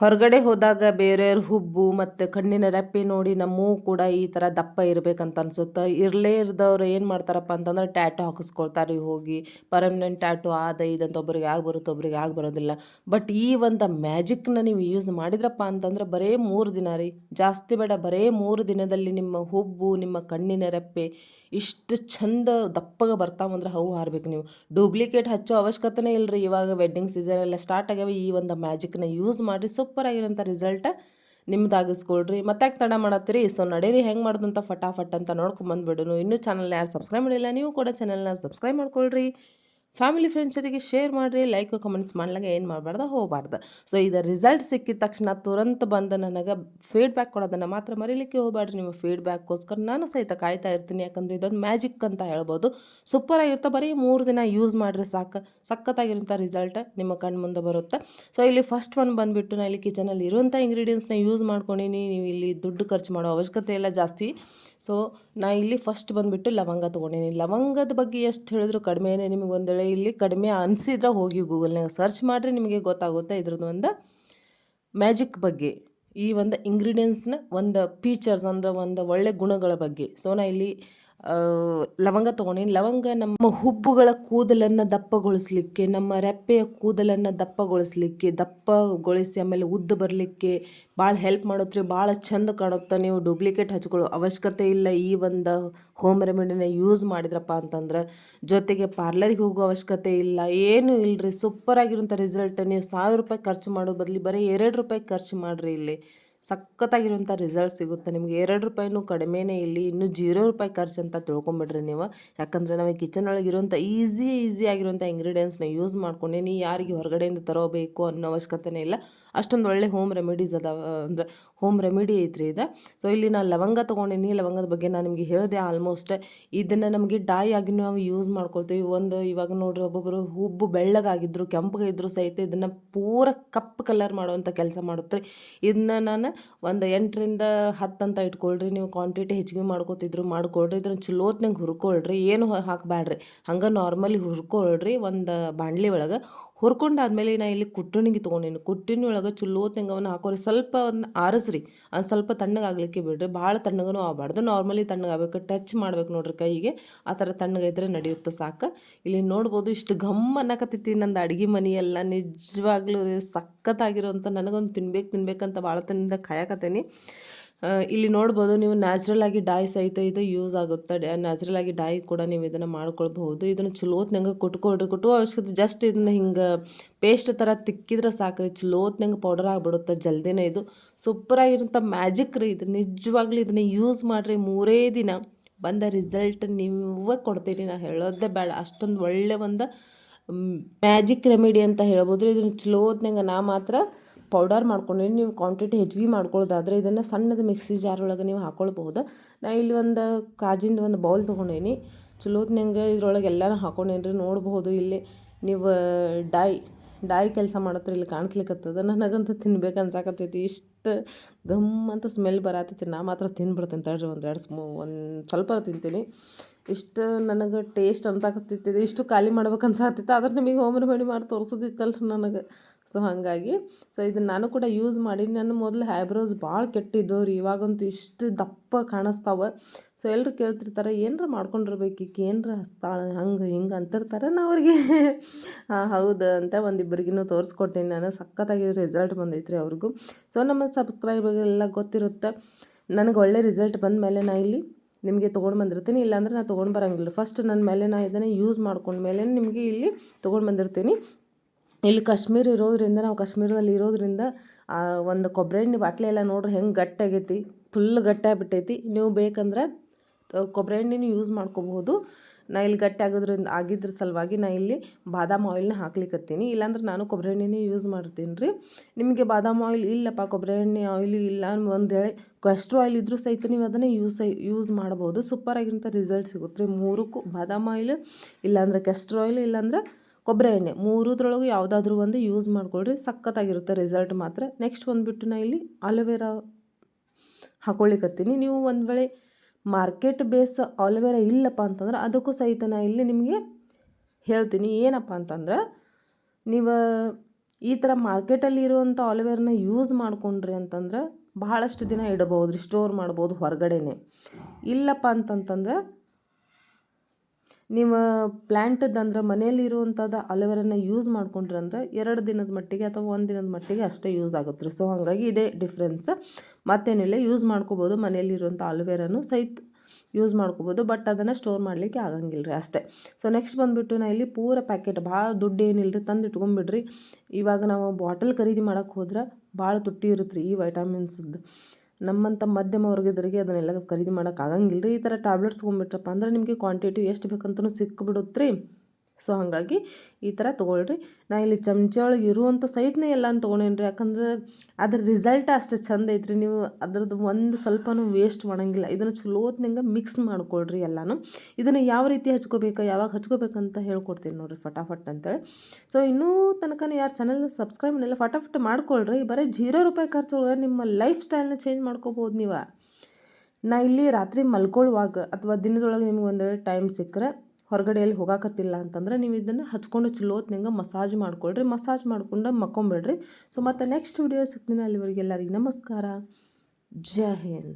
ಹೊರಗಡೆ ಹೋದಾಗ ಬೇರೆಯವ್ರ ಹುಬ್ಬು ಮತ್ತು ಕಣ್ಣಿನ ರೆಪ್ಪೆ ನೋಡಿ ನಮ್ಮೂ ಕೂಡ ಈ ಥರ ದಪ್ಪ ಇರಬೇಕಂತ ಅನ್ಸುತ್ತೆ. ಇರಲೇ ಇರ್ದವ್ರು ಏನು ಮಾಡ್ತಾರಪ್ಪ ಅಂತಂದ್ರೆ ಟ್ಯಾಟು ಹಾಕಿಸ್ಕೊಳ್ತಾರೆ ಹೋಗಿ. ಪರ್ಮನೆಂಟ್ ಟ್ಯಾಟು ಆದ ಇದಂತ ಒಬ್ರಿಗೆ ಆಗಿ ಬರುತ್ತೆ ಒಬ್ರಿಗೆ ಆಗಿ ಬರೋದಿಲ್ಲ ಬಟ್ ಈ ಒಂದು ಮ್ಯಾಜಿಕ್ನ ನೀವು ಯೂಸ್ ಮಾಡಿದ್ರಪ್ಪ ಅಂತಂದ್ರೆ ಬರೇ ಮೂರು ದಿನ ರೀ. ಜಾಸ್ತಿ ಬೇಡ, ಬರೇ ಮೂರು ದಿನದಲ್ಲಿ ನಿಮ್ಮ ಹುಬ್ಬು, ನಿಮ್ಮ ಕಣ್ಣಿನ ರೆಪ್ಪೆ ಇಷ್ಟು ಚಂದ ದಪ್ಪಗೆ ಬರ್ತಾವಂದ್ರೆ ಹವು ಹಾರ್ಬೇಕು ನೀವು. ಡೂಪ್ಲಿಕೇಟ್ ಹಚ್ಚೋ ಅವಶ್ಯಕತೆನೇ ಇಲ್ಲ ರೀ ಇವಾಗ ವೆಡ್ಡಿಂಗ್ ಸೀಸನ್ ಎಲ್ಲ ಸ್ಟಾರ್ಟ್ ಆಗ್ಯಾವ. ಈ ಒಂದು ಮ್ಯಾಜಿಕ್ನ ಯೂಸ್ ಮಾಡಿ ಸೂಪರ್ ಆಗಿರೋಂಥ ರಿಸಲ್ಟ್ ನಿಮ್ದು ಆಗಿಸ್ಕೊಳ್ರಿ ಮತ್ತೆ ತಡ ಮಾಡತ್ತೀರಿ? ಸೊ ನಡೀರಿ. ಹೆಂಗೆ ಮಾಡ್ದಂತ ಫಟಾಫಟ್ ಅಂತ ನೋಡ್ಕೊಂಬಂದ್ಬಿಡೋನು. ಇನ್ನೂ ಚಾನಲ್ನ ಯಾರು ಸಬ್ಸ್ಕ್ರೈಬ್ ಮಾಡಿಲ್ಲ, ನೀವು ಕೂಡ ಚಾನಲ್ನ ಸಬ್ಸ್ಕ್ರೈಬ್ ಮಾಡ್ಕೊಳ್ರಿ. ಫ್ಯಾಮಿಲಿ ಫ್ರೆಂಡ್ಸ್ ಜೊತೆಗೆ ಶೇರ್ ಮಾಡಿರಿ ಲೈಕ್ ಕಮೆಂಟ್ಸ್ ಮಾಡ್ಲಾಗ ಏನು ಮಾಡಬಾರ್ದ? ಹೋಗಬಾರ್ದು. ಸೊ ಇದು ರಿಸಲ್ಟ್ ಸಿಕ್ಕಿದ ತಕ್ಷಣ ತುರಂತ ಬಂದು ನನಗೆ ಫೀಡ್ಬ್ಯಾಕ್ ಕೊಡೋದನ್ನು ಮಾತ್ರ ಮರೀಲಿಕ್ಕೆ ಹೋಗಬಾರ್ದು. ನಿಮ್ಮ ಫೀಡ್ಬ್ಯಾಕ್ಗೋಸ್ಕರ ನಾನು ಸಹಿತ ಕಾಯ್ತಾ ಇರ್ತೀನಿ. ಯಾಕಂದರೆ ಇದೊಂದು ಮ್ಯಾಜಿಕ್ ಅಂತ ಹೇಳ್ಬೋದು. ಸೂಪರ್ ಆಗಿರ್ತಾ ಬರೀ ಮೂರು ದಿನ ಯೂಸ್ ಮಾಡಿದ್ರೆ ಸಾಕು. ಸಖತ್ತಾಗಿರೋಂಥ ರಿಸಲ್ಟ್ ನಿಮ್ಮ ಕಣ್ಣು ಮುಂದೆ ಬರುತ್ತೆ. ಸೊ ಇಲ್ಲಿ ಫಸ್ಟ್ ಒನ್ ಬಂದುಬಿಟ್ಟು ನಾನು ಇಲ್ಲಿ ಕಿಚನಲ್ಲಿ ಇರುವಂಥ ಇಂಗ್ರೀಡಿಯೆಂಟ್ಸ್ನ ಯೂಸ್ ಮಾಡ್ಕೊಂಡಿನಿ. ನೀವು ಇಲ್ಲಿ ದುಡ್ಡು ಖರ್ಚು ಮಾಡೋ ಅವಶ್ಯಕತೆ ಇಲ್ಲ ಜಾಸ್ತಿ. ಸೊ ನಾ ಇಲ್ಲಿ ಫಸ್ಟ್ ಬಂದುಬಿಟ್ಟು ಲವಂಗ ತೊಗೊಂಡೀನಿ. ಲವಂಗದ ಬಗ್ಗೆ ಎಷ್ಟು ಹೇಳಿದ್ರು ಕಡಿಮೆನೇ ನಿಮಗೆ ಒಂದು ವೇಳೆ ಇಲ್ಲಿ ಕಡಿಮೆ ಅನಿಸಿದ್ರೆ ಹೋಗಿ ಗೂಗಲ್ನಾಗ ಸರ್ಚ್ ಮಾಡಿರಿ ನಿಮಗೆ ಗೊತ್ತಾಗುತ್ತೆ ಇದ್ರದ್ದು ಒಂದು ಮ್ಯಾಜಿಕ್ ಬಗ್ಗೆ. ಈ ಒಂದು ಇಂಗ್ರೀಡಿಯೆಂಟ್ಸ್ನ ಒಂದು ಫೀಚರ್ಸ್ ಅಂದ್ರೆ ಒಂದು ಒಳ್ಳೆ ಗುಣಗಳ ಬಗ್ಗೆ. ಸೊ ನಾ ಇಲ್ಲಿ ಲವಂಗ ತೊಗೊಂಡಿನಿ ಲವಂಗ ನಮ್ಮ ಹುಬ್ಬುಗಳ ಕೂದಲನ್ನು ದಪ್ಪಗೊಳಿಸ್ಲಿಕ್ಕೆ, ನಮ್ಮ ರೆಪ್ಪೆಯ ಕೂದಲನ್ನು ದಪ್ಪಗೊಳಿಸ್ಲಿಕ್ಕೆ, ದಪ್ಪಗೊಳಿಸಿ ಆಮೇಲೆ ಉದ್ದ ಬರಲಿಕ್ಕೆ ಭಾಳ ಹೆಲ್ಪ್ ಮಾಡುತ್ತೆ ಭಾಳ ಚಂದ ಕಾಣುತ್ತೆ. ನೀವು ಡೂಪ್ಲಿಕೇಟ್ ಹಚ್ಕೊಳ್ಳೋ ಅವಶ್ಯಕತೆ ಇಲ್ಲ ಈ ಒಂದು ಹೋಮ್ ರೆಮಿಡಿನ ಯೂಸ್ ಮಾಡಿದ್ರಪ್ಪ ಅಂತಂದ್ರೆ, ಜೊತೆಗೆ ಪಾರ್ಲರಿಗೆ ಹೋಗೋ ಅವಶ್ಯಕತೆ ಇಲ್ಲ, ಏನೂ ಇಲ್ಲರಿ ಸೂಪರ್ ಆಗಿರುವಂಥ ರಿಸಲ್ಟ್ ನೀವು ಸಾವಿರ ರೂಪಾಯಿ ಖರ್ಚು ಮಾಡೋ ಬದಲು ಬರೀ ಎರಡು ರೂಪಾಯಿ ಖರ್ಚು ಮಾಡಿರಿ ಇಲ್ಲಿ. ಸಖತ್ತಾಗಿರುವಂಥ ರಿಸಲ್ಟ್ ಸಿಗುತ್ತೆ. ನಿಮಗೆ ಎರಡು ರೂಪಾಯಿನೂ ಕಡಿಮೆನೇ ಇಲ್ಲಿ, ಇನ್ನೂ ಜೀರೋ ರೂಪಾಯಿ ಖರ್ಚು ಅಂತ ತಿಳ್ಕೊಂಬಿಡ್ರಿ ನೀವು. ಯಾಕಂದರೆ ನಾವು ಕಿಚನ್ ಒಳಗೆ ಇರುವಂಥ ಈಸಿ ಈಸಿ ಆಗಿರುವಂಥ ಇಂಗ್ರೀಡಿಯೆಂಟ್ಸ್ನ ಯೂಸ್ ಮಾಡ್ಕೊಂಡೇನಿ ಯಾರಿಗೆ ಹೊರಗಡೆಯಿಂದ ತರೋಬೇಕು ಅನ್ನೋ ಅವಶ್ಯಕತೆನೇ ಇಲ್ಲ. ಅಷ್ಟೊಂದು ಒಳ್ಳೆ ಹೋಮ್ ರೆಮಿಡೀಸ್ ಅದಾವ, ಅಂದರೆ ಹೋಮ್ ರೆಮಿಡಿ ಐತ್ರಿ ಇದು. ಸೊ ಇಲ್ಲಿ ನಾನು ಲವಂಗ ತೊಗೊಂಡಿನಿ ಲವಂಗದ ಬಗ್ಗೆ ನಾನು ನಿಮಗೆ ಹೇಳಿದೆ ಆಲ್ಮೋಸ್ಟ್ ಇದನ್ನು ನಮಗೆ ಡಾಯ್ ಆಗಿ ನಾವು ಯೂಸ್ ಮಾಡ್ಕೊಳ್ತೀವಿ. ಒಂದು ಇವಾಗ ನೋಡ್ರಿ ಒಬ್ಬೊಬ್ಬರು ಹುಬ್ಬು ಬೆಳ್ಳಗಾಗಿದ್ರು ಕೆಂಪಗಿದ್ರು ಸಹಿತ ಇದನ್ನು ಪೂರ ಕಪ್ಪು ಕಲರ್ ಮಾಡುವಂಥ ಕೆಲಸ ಮಾಡುತ್ತೆ ಇದನ್ನ ನಾನು ಒಂದು ಎಂಟರಿಂದ ಹತ್ತು ಅಂತ ಇಟ್ಕೊಳ್ರಿ, ನೀವು ಕ್ವಾಂಟಿಟಿ ಹೆಚ್ಚಿಗೆ ಮಾಡ್ಕೋತಿದ್ರು ಮಾಡ್ಕೊಳ್ರಿ ಇದ್ರ ಚಲೋತ್ನಾಗ ಹುರ್ಕೊಳ್ರಿ, ಏನು ಹಾಕಬೇಡ್ರಿ ಹಂಗೆ ನಾರ್ಮಲಿ ಹುರ್ಕೊಳ್ರಿ ಒಂದು ಬಾಣಲಿ ಒಳಗೆ ಹುರ್ಕೊಂಡಾದ್ಮೇಲೆ ನಾ ಇಲ್ಲಿ ಕುಟ್ಟಣಿಗೆ ತೊಗೊಂಡೀನಿ. ಕುಟ್ಟಿನ ಒಳಗೆ ಚುಲ್ಲೋ ತೆಂಗವನ್ನು ಹಾಕೋರಿ. ಸ್ವಲ್ಪ ಒಂದು ಆರಿಸ್ರಿ. ಅದು ಸ್ವಲ್ಪ ತಣ್ಣಗಾಗಲಿಕ್ಕೆ ಬಿಡ್ರಿ. ಭಾಳ ತಣ್ಣಗೂ ಆಗಬಾರ್ದು. ನಾರ್ಮಲಿ ತಣ್ಣಗಾಗಬೇಕು. ಟಚ್ ಮಾಡ್ಬೇಕು ನೋಡ್ರಿ ಕೈಗೆ. ಆ ಥರ ತಣ್ಣಗಿದ್ರೆ ನಡೆಯುತ್ತೆ ಸಾಕು. ಇಲ್ಲಿ ನೋಡ್ಬೋದು ಇಷ್ಟು ಘಮ್ ಅನ್ನಕತ್ತೈತಿ ನಂದು ಅಡುಗೆ ಮನೆಯೆಲ್ಲ ನಿಜವಾಗ್ಲೂ ಸಖತ್ತಾಗಿರೋಂಥ ನನಗೊಂದು ತಿನ್ಬೇಕು ತಿನ್ಬೇಕಂತ ಭಾಳ ತನಿಂದ ಕಾಯಕತ್ತೇನಿ. ಇಲ್ಲಿ ನೋಡ್ಬೋದು ನೀವು ನ್ಯಾಚುರಲ್ ಆಗಿ ಡಾಯ್ ಸಹಿತ ಇದು ಯೂಸ್ ಆಗುತ್ತೆ. ನ್ಯಾಚುರಲ್ ಆಗಿ ಡಾಯ್ ಕೂಡ ನೀವು ಇದನ್ನು ಮಾಡ್ಕೊಳ್ಬಹುದು. ಇದನ್ನು ಚಲೋತ್ನಂಗೆ ಕುಟ್ಕೊಳ್ರಿ. ಕುಟ್ಟುವ ಅವಶ್ಯಕತೆ ಜಸ್ಟ್ ಇದನ್ನ ಹಿಂಗೆ ಪೇಸ್ಟ್ ಥರ ತಿಕ್ಕಿದ್ರೆ ಸಾಕ್ರಿ ಚಲೋತ್ನಂಗೆ ಪೌಡರ್ ಆಗಿಬಿಡುತ್ತೆ ಜಲ್ದಿನೇ ಇದು. ಸೂಪರಾಗಿರೋಂಥ ಮ್ಯಾಜಿಕ್ ರೀ ಇದು. ನಿಜವಾಗ್ಲೂ ಇದನ್ನು ಯೂಸ್ ಮಾಡಿರಿ. ಮೂರೇ ದಿನ ಬಂದ ರಿಸಲ್ಟ್ ನೀವೇ ಕೊಡ್ತೀರಿ. ನಾ ಹೇಳೋದೇ ಬೇಡ. ಅಷ್ಟೊಂದು ಒಳ್ಳೆ ಒಂದು ಮ್ಯಾಜಿಕ್ ರೆಮಿಡಿ ಅಂತ ಹೇಳ್ಬೋದು ಇದನ್ನು ಚಲೋತ್ನಂಗೆ ನಾ ಮಾತ್ರ ಪೌಡರ್ ಮಾಡ್ಕೊಂಡು ನೀವು ಕ್ವಾಂಟಿಟಿ ಹೆಚ್ಚಿಗೆ ಮಾಡ್ಕೊಳ್ಳೋದಾದರೆ ಇದನ್ನು ಸಣ್ಣದ ಮಿಕ್ಸಿ ಜಾರ್ ಒಳಗೆ ನೀವು ಹಾಕ್ಕೊಳ್ಬಹುದು ನಾ ಇಲ್ಲಿ ಒಂದು ಕಾಜಿಂದು ಒಂದು ಬೌಲ್ ತೊಗೊಂಡೇನಿ. ಚಲೋತ್ನಂಗೆ ಇದ್ರೊಳಗೆ ಎಲ್ಲನೂ ಹಾಕೊಂಡೇನಿ ರೀ ನೋಡ್ಬೋದು ಇಲ್ಲಿ ನೀವು ಡೈ ಡಾಯಿ ಕೆಲಸ ಮಾಡತ್ತರ ಇಲ್ಲಿ ಕಾಣಿಸ್ಲಿಕ್ಕತ್ತದ ನನಗಂತೂ ತಿನ್ಬೇಕು ಅನ್ಸಾಕತ್ತೈತಿ. ಇಷ್ಟು ಗಮ್ ಅಂತ ಸ್ಮೆಲ್ ಬರತ್ತೈತಿ ನಾ ಮಾತ್ರ ತಿನ್ಬಿಡ್ತೀನಿ ತಡ್ರಿ ಒಂದು ಎರಡು ಸ್ಮೂ, ಒಂದು ಸ್ವಲ್ಪ ತಿಂತೀನಿ. ಇಷ್ಟು ನನಗೆ ಟೇಸ್ಟ್ ಅನ್ಸಾಕತ್ತಿತ್ತು ಇಷ್ಟು ಖಾಲಿ ಮಾಡ್ಬೇಕು ಅನ್ಸಾಕತ್ತಿತ್ತು ಆದ್ರೆ ನಿಮಗೆ ಹೋಮ್ ರೆಮಿಡಿ ಮಾಡಿ ತೋರಿಸೋದಿತ್ತಲ್ಲ ನನಗೆ. ಸೊ ಹಾಗಾಗಿ ಸೊ ಇದನ್ನು ನಾನು ಕೂಡ ಯೂಸ್ ಮಾಡಿ ನಾನು ಮೊದಲು ಹ್ಯಾಬ್ರೋಸ್ ಭಾಳ ಕೆಟ್ಟಿದ್ದು ರೀ, ಇವಾಗಂತೂ ಇಷ್ಟು ದಪ್ಪ ಕಾಣಿಸ್ತಾವೆ. ಸೊ ಎಲ್ಲರೂ ಕೇಳ್ತಿರ್ತಾರೆ, ಏನರ ಮಾಡ್ಕೊಂಡಿರ್ಬೇಕು ಈಗ ಏನರ ಹಸ್ತಾಳೆ? ಹಂಗೆ, ಹಿಂಗೆ ಅಂತಿರ್ತಾರೆ. ನಾ ಅವ್ರಿಗೆ, ಹಾಂ, ಹೌದು ಅಂತ ಒಂದಿಬ್ಬರಿಗೂ ತೋರಿಸ್ಕೊಟ್ಟೆ ನಾನು. ಸಖತ್ತಾಗಿ ರಿಸಲ್ಟ್ ಬಂದೈತ್ರಿ ಅವ್ರಿಗೂ. ಸೊ ನಮ್ಮ ಸಬ್ಸ್ಕ್ರೈಬರ್ಗೆಲ್ಲ ಗೊತ್ತಿರುತ್ತೆ, ನನಗೆ ಒಳ್ಳೆ ರಿಸಲ್ಟ್ ಬಂದ ಮೇಲೆ ನಾ ಇಲ್ಲಿ ನಿಮಗೆ ತೊಗೊಂಡು ಬಂದಿರ್ತೀನಿ. ಇಲ್ಲಾಂದ್ರೆ ನಾನು ತೊಗೊಂಡು ಬರೋಂಗಿಲ್ಲ. ಫಸ್ಟ್ ನನ್ನ ಮೇಲೆ ನಾನು ಇದನ್ನು ಯೂಸ್ ಮಾಡ್ಕೊಂಡ್ಮೇಲೆ ನಿಮಗೆ ಇಲ್ಲಿ ತೊಗೊಂಡು ಬಂದಿರ್ತೀನಿ. ಇಲ್ಲಿ ಕಾಶ್ಮೀರ ಇರೋದ್ರಿಂದ, ನಾವು ಕಾಶ್ಮೀರದಲ್ಲಿ ಇರೋದ್ರಿಂದ ಒಂದು ಕೊಬ್ಬರಿ ಎಣ್ಣೆ ಬಾಟ್ಲಿ ಎಲ್ಲ ನೋಡ್ರಿ ಹೆಂಗೆ ಗಟ್ಟಾಗೈತಿ ಫುಲ್ ಗಟ್ಟಾಗ್ಬಿಟ್ಟೈತಿ. ನೀವು ಬೇಕಂದ್ರೆ ಕೊಬ್ಬರಿ ಎಣ್ಣೆನೂ ಯೂಸ್ ಮಾಡ್ಕೋಬಹುದು. ನಾ ಇಲ್ಲಿ ಗಟ್ಟಿ ಆಗೋದ್ರಿಂದ ಆಗಿದ್ರ ಸಲುವಾಗಿ ನಾ ಇಲ್ಲಿ ಬಾದಾಮ್ ಆಯಿಲ್ನ ಹಾಕ್ಲಿಕ್ಕತ್ತೀನಿ ಇಲ್ಲಾಂದ್ರೆ ನಾನು ಕೊಬ್ಬರಿ ಎಣ್ಣೆನೇ ಯೂಸ್ ಮಾಡ್ತೀನಿ ರೀ ನಿಮಗೆ ಬಾದಾಮ್ ಆಯಿಲ್ ಇಲ್ಲಪ್ಪ ಕೊಬ್ಬರಿ ಎಣ್ಣೆ ಆಯಿಲ್ ಇಲ್ಲ ಒಂದು ವೇಳೆ ಕ್ವೆಸ್ಟ್ರೋ ಆಯಿಲ್ ಇದ್ರೂ ಸಹಿತ ನೀವು ಅದನ್ನು ಯೂಸ್ ಯೂಸ್ ಮಾಡ್ಬೋದು. ಸೂಪರಾಗಿರೋಂಥ ರಿಸಲ್ಟ್ ಸಿಗುತ್ತೆ ರೀ ಮೂರಕ್ಕೂ. ಬಾದಾಮ್ ಆಯಿಲ್ ಇಲ್ಲಾಂದ್ರೆ ಕೆಸ್ಟ್ರೋ ಆಯಿಲ್ ಇಲ್ಲಾಂದ್ರೆ ಕೊಬ್ಬರಿ ಎಣ್ಣೆ ಮೂರದ್ರೊಳಗೂ ಯಾವುದಾದ್ರೂ ಒಂದು ಯೂಸ್ ಮಾಡ್ಕೊಳ್ರಿ, ಸಖತ್ತಾಗಿರುತ್ತೆ ರಿಸಲ್ಟ್ ಮಾತ್ರ. ನೆಕ್ಸ್ಟ್ ಬಂದುಬಿಟ್ಟು ನಾ ಇಲ್ಲಿ ಆಲೋವೆರಾ ಹಾಕೊಳ್ಳಿಕತ್ತೀನಿ. ನೀವು ಒಂದು ವೇಳೆ ಮಾರ್ಕೆಟ್ ಬೇಸ್ ಆಲೋವೆರಾ ಇಲ್ಲಪ್ಪ ಅಂತಂದ್ರೆ ಅದಕ್ಕೂ ಸಹಿತ ನಾ ಇಲ್ಲಿ ನಿಮಗೆ ಹೇಳ್ತೀನಿ. ಏನಪ್ಪ ಅಂತಂದ್ರೆ ನೀವು ಈ ಥರ ಮಾರ್ಕೆಟಲ್ಲಿ ಇರುವಂಥ ಆಲೋವೆರಾನ ಯೂಸ್ ಮಾಡಿಕೊಂಡ್ರಿ ಅಂತಂದ್ರೆ ಬಹಳಷ್ಟು ದಿನ ಇಡಬಹುದು ರೀ ಸ್ಟೋರ್ ಮಾಡ್ಬೋದು ಹೊರಗಡೆನೆ. ಇಲ್ಲಪ್ಪ ಅಂತಂತಂದ್ರೆ ನೀವು ಪ್ಲ್ಯಾಂಟದ್ದು ಅಂದ್ರೆ ಮನೆಯಲ್ಲಿ ಇರುವಂಥದ್ದು ಅಲೋವೆರನ್ನ ಯೂಸ್ ಮಾಡ್ಕೊಂಡ್ರಿ ಅಂದ್ರೆ ಎರಡು ದಿನದ ಮಟ್ಟಿಗೆ ಅಥವಾ ಒಂದು ದಿನದ ಮಟ್ಟಿಗೆ ಅಷ್ಟೇ ಯೂಸ್ ಆಗುತ್ತೆ ಸೊ ಹಾಗಾಗಿ ಇದೇ ಡಿಫ್ರೆನ್ಸ್ ಮತ್ತೇನಿಲ್ಲ ಯೂಸ್ ಮಾಡ್ಕೋಬೋದು. ಮನೆಯಲ್ಲಿರುವಂಥ ಅಲೋವೆರನು ಸಹಿತ ಯೂಸ್ ಮಾಡ್ಕೋಬೋದು. ಬಟ್ ಅದನ್ನು ಸ್ಟೋರ್ ಮಾಡಲಿಕ್ಕೆ ಆಗಂಗಿಲ್ಲ ರೀ ಅಷ್ಟೇ. ಸೊ ನೆಕ್ಸ್ಟ್ ಬಂದುಬಿಟ್ಟು ನಾ ಇಲ್ಲಿ ಪೂರ ಪ್ಯಾಕೆಟ್ ಭಾಳ ದುಡ್ಡು ಏನಿಲ್ಲ ರೀ ತಂದು ಇಟ್ಕೊಂಬಿಡ್ರಿ ಇವಾಗ ನಾವು ಬಾಟಲ್ ಖರೀದಿ ಮಾಡೋಕೆ ಹೋದ್ರೆ ಭಾಳ ತುಟ್ಟಿ ಇರುತ್ತೆ ರೀ ಈ ವೈಟಾಮಿನ್ಸ್ದು ನಮ್ಮಂಥ ಮಧ್ಯಮ ವರ್ಗದವರಿಗೆ ಅದನ್ನೆಲ್ಲ ಖರೀದಿ ಮಾಡೋಕ್ಕಾಗಂಗಿಲ್ಲ ರೀ ಈ ಥರ ಟ್ಯಾಬ್ಲೆಟ್ಸ್ ತೊಗೊಂಬಿಟ್ರಪ್ಪ ಅಂದ್ರೆ ನಿಮಗೆ ಕ್ವಾಂಟಿಟಿ ಎಷ್ಟು ಬೇಕಂತನೂ ಸಿಕ್ಕಿಬಿಡುತ್ತೆ ರೀ ಸೊ ಹಾಗಾಗಿ ಈ ಥರ ತೊಗೊಳ್ರಿ. ನಾ ಇಲ್ಲಿ ಚಮಚ ಒಳಗೆ ಇರುವಂಥ ಸಹಿತನೇ ಎಲ್ಲಾನು ತೊಗೊಂಡೇನಿ ರೀ ಯಾಕಂದ್ರೆ ಅದ್ರ ರಿಸಲ್ಟ್ ಅಷ್ಟು ಚಂದ ಐತ್ರಿ. ನೀವು ಅದ್ರದ್ದು ಒಂದು ಸ್ವಲ್ಪನೂ ವೇಸ್ಟ್ ಮಾಡೋಂಗಿಲ್ಲ. ಇದನ್ನು ಚಲೋತ್ನಂಗೆ ಮಿಕ್ಸ್ ಮಾಡ್ಕೊಳ್ರಿ ಎಲ್ಲನೂ. ಇದನ್ನು ಯಾವ ರೀತಿ ಹಚ್ಕೋಬೇಕು, ಯಾವಾಗ ಹಚ್ಕೋಬೇಕಂತ ಹೇಳ್ಕೊಡ್ತೀನಿ ನೋಡಿರಿ ಫಟಾಫಟ್ ಅಂತೇಳಿ. ಸೊ ಇನ್ನೂ ತನಕ ಯಾರು ಚಾನಲ್ ಸಬ್ಸ್ಕ್ರೈಬ್ ಮಾಡಿಲ್ಲ, ಫಟಾಫಟ್ ಮಾಡ್ಕೊಳ್ರಿ. ಬರೀ ಜೀರೋ ರೂಪಾಯಿ ಖರ್ಚು ಒಳಗೆ ನಿಮ್ಮ ಲೈಫ್ ಸ್ಟೈಲ್ನ ಚೇಂಜ್ ಮಾಡ್ಕೋಬೋದು ನೀವು. ನಾ ಇಲ್ಲಿ ರಾತ್ರಿ ಮಲ್ಕೊಳ್ಳುವಾಗ ಅಥವಾ ದಿನದೊಳಗೆ ನಿಮ್ಗೆ ಒಂದೆರಡು ಟೈಮ್ ಸಿಕ್ಕರೆ ಹೊರಗಡೆ ಎಲ್ಲಿ ಹೋಗಾಕತ್ತಿಲ್ಲ ಅಂತಂದ್ರೆ ನೀವು ಇದನ್ನು ಹಚ್ಕೊಂಡು ಚಲೋತ್ನಂಗೆ ಮಸಾಜ್ ಮಾಡ್ಕೊಳ್ರಿ, ಮಸಾಜ್ ಮಾಡ್ಕೊಂಡು ಮಕ್ಕೊಂಬಿಡ್ರಿ. ಸೊ ಮತ್ತು ನೆಕ್ಸ್ಟ್ ವಿಡಿಯೋ ಸಿಗ್ತೀನಿ ಅಲ್ಲಿವರೆಗೆ ಎಲ್ಲರಿಗೆ ನಮಸ್ಕಾರ. ಜೈ ಹಿಂದ್.